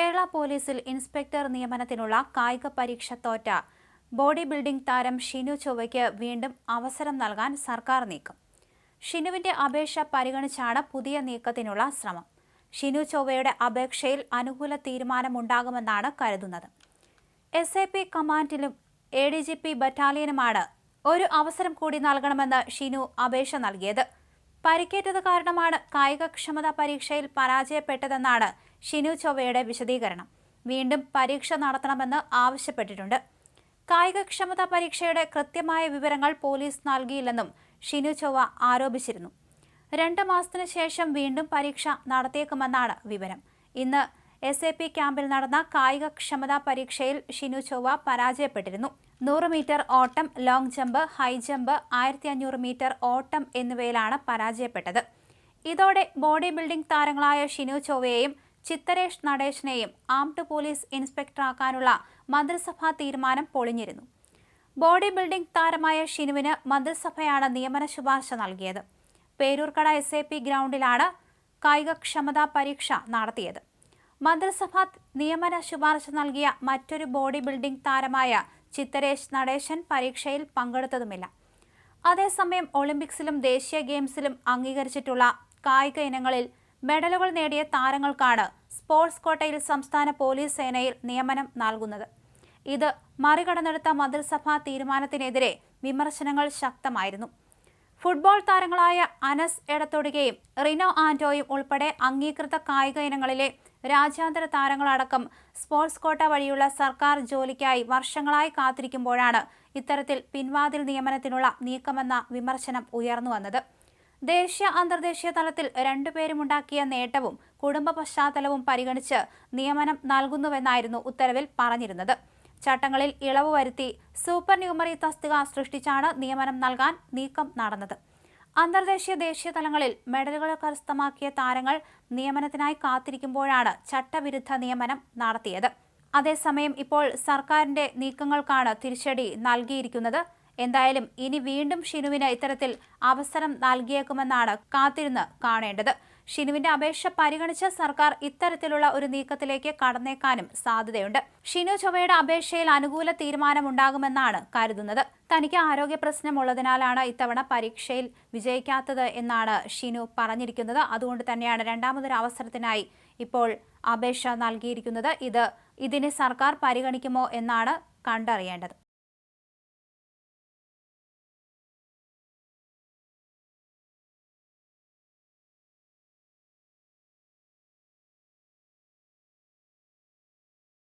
കേരള പോലീസിൽ ഇൻസ്പെക്ടർ നിയമനത്തിനുള്ള കായിക പരീക്ഷ തോറ്റ. ബോഡി ബിൽഡിംഗ് താരം ഷിനു ചൊവ്വയ്ക്ക് വീണ്ടും അവസരം നൽകാൻ സർക്കാർ നീക്കം. ഷിനുവിന്റെ അപേക്ഷ പരിഗണിച്ചാണ് പുതിയ നീക്കത്തിനുള്ള ശ്രമം. ഷിനു ചൊവ്വയുടെ അപേക്ഷയിൽ അനുകൂല തീരുമാനമുണ്ടാകുമെന്നാണ് കരുതുന്നത്. എസ് എ പി കമാൻഡിലും എ ഡി ജി പി ബറ്റാലിയനുമാണ് ഒരു അവസരം കൂടി നൽകണമെന്ന് ഷിനു അപേക്ഷ നൽകിയത്. പരിക്കേറ്റത് കാരണമാണ് കായികക്ഷമതാ പരീക്ഷയിൽ പരാജയപ്പെട്ടതെന്നാണ് ഷിനു ചൊവ്വയുടെ വിശദീകരണം. വീണ്ടും പരീക്ഷ നടത്തണമെന്ന് ആവശ്യപ്പെട്ടിട്ടുണ്ട്. കായികക്ഷമതാ പരീക്ഷയുടെ കൃത്യമായ വിവരങ്ങൾ പോലീസ് നൽകിയില്ലെന്നും ഷിനു ചൊവ്വ ആരോപിച്ചിരുന്നു. രണ്ട് മാസത്തിനു ശേഷം വീണ്ടും പരീക്ഷ നടത്തിയേക്കുമെന്നാണ് വിവരം. ഇന്ന് എസ് എ പി ക്യാമ്പിൽ നടന്ന കായികക്ഷമതാ പരീക്ഷയിൽ ഷിനു ചൊവ്വ പരാജയപ്പെട്ടിരുന്നു. നൂറ് മീറ്റർ ഓട്ടം ലോങ് ജമ്പ് ഹൈ ജമ്പ് ആയിരത്തി അഞ്ഞൂറ് മീറ്റർ ഓട്ടം എന്നിവയിലാണ് പരാജയപ്പെട്ടത്. ഇതോടെ ബോഡി ബിൽഡിംഗ് താരങ്ങളായ ഷിനു ചൊവ്വയെയും ചിത്തരേഷ് നടേശനെയും ആംഡ് പോലീസ് ഇൻസ്പെക്ടറാക്കാനുള്ള മന്ത്രിസഭാ തീരുമാനം പൊളിഞ്ഞിരുന്നു. ബോഡി ബിൽഡിംഗ് താരമായ ഷിനുവിന് മന്ത്രിസഭയാണ് നിയമന ശുപാർശ നൽകിയത്. പേരൂർക്കട എസ് എ പി ഗ്രൗണ്ടിലാണ് കായികക്ഷമതാ പരീക്ഷ നടത്തിയത്. മന്ത്രിസഭ നിയമന ശുപാർശ നൽകിയ മറ്റൊരു ബോഡി ബിൽഡിംഗ് താരമായ ചിത്തരേഷ് നടേശൻ പരീക്ഷയിൽ പങ്കെടുത്തതുമില്ല. അതേസമയം ഒളിമ്പിക്സിലും ദേശീയ ഗെയിംസിലും അംഗീകരിച്ചിട്ടുള്ള കായിക ഇനങ്ങളിൽ മെഡലുകൾ നേടിയ താരങ്ങൾക്കാണ് സ്പോർട്സ് കോട്ടയിൽ സംസ്ഥാന പോലീസ് സേനയിൽ നിയമനം നൽകുന്നത്. ഇത് മറികടന്നെടുത്ത മന്ത്രിസഭാ തീരുമാനത്തിനെതിരെ വിമർശനങ്ങൾ ശക്തമായിരുന്നു. ഫുട്ബോൾ താരങ്ങളായ അനസ് എടത്തൊടുകയും റിനോ ആൻഡോയും ഉൾപ്പെടെ അംഗീകൃത കായിക ഇനങ്ങളിലെ രാജ്യാന്തര താരങ്ങളടക്കം സ്പോർട്സ് കോട്ട വഴിയുള്ള സർക്കാർ ജോലിക്കായി വർഷങ്ങളായി കാത്തിരിക്കുമ്പോഴാണ് ഇത്തരത്തിൽ പിൻവാതിൽ നിയമനത്തിനുള്ള നീക്കമെന്ന വിമർശനം ഉയർന്നു വന്നത്. ദേശീയ അന്തർദേശീയ തലത്തിൽ രണ്ടുപേരുമുണ്ടാക്കിയ നേട്ടവും കുടുംബ പശ്ചാത്തലവും പരിഗണിച്ച് നിയമനം നൽകുന്നുവെന്നായിരുന്നു ഉത്തരവിൽ പറഞ്ഞിരുന്നത്. ചട്ടങ്ങളിൽ ഇളവ് വരുത്തി സൂപ്പർ ന്യൂമറി തസ്തിക സൃഷ്ടിച്ചാണ് നിയമനം നൽകാൻ നീക്കം നടന്നത്. അന്തർദേശീയ ദേശീയ തലങ്ങളിൽ മെഡലുകൾ കരസ്ഥമാക്കിയ താരങ്ങൾ നിയമനത്തിനായി കാത്തിരിക്കുമ്പോഴാണ് ചട്ടവിരുദ്ധ നിയമനം നടത്തിയത്. അതേസമയം ഇപ്പോൾ സർക്കാരിന്റെ നീക്കങ്ങൾക്കാണ് തിരിച്ചടി നൽകിയിരിക്കുന്നത് എന്തായാലും ഇനി വീണ്ടും ഷിനുവിന് ഇത്തരത്തിൽ അവസരം നൽകിയേക്കുമെന്നാണ് കാത്തിരുന്ന് കാണേണ്ടത്. ഷിനുവിന്റെ അപേക്ഷ പരിഗണിച്ച് സർക്കാർ ഇത്തരത്തിലുള്ള ഒരു നീക്കത്തിലേക്ക് കടന്നേക്കാനും സാധ്യതയുണ്ട്. ഷിനു ചൊവ്വയുടെ അപേക്ഷയിൽ അനുകൂല തീരുമാനമുണ്ടാകുമെന്നാണ് കരുതുന്നത്. തനിക്ക് ആരോഗ്യ പ്രശ്നമുള്ളതിനാലാണ് ഇത്തവണ പരീക്ഷയിൽ വിജയിക്കാത്തത് എന്നാണ് ഷിനു പറഞ്ഞിരിക്കുന്നത്. അതുകൊണ്ട് തന്നെയാണ് രണ്ടാമതൊരു അവസരത്തിനായി ഇപ്പോൾ അപേക്ഷ നൽകിയിരിക്കുന്നത്. ഇത് ഇതിനെ സർക്കാർ പരിഗണിക്കുമോ എന്നാണ് കണ്ടറിയേണ്ടത്.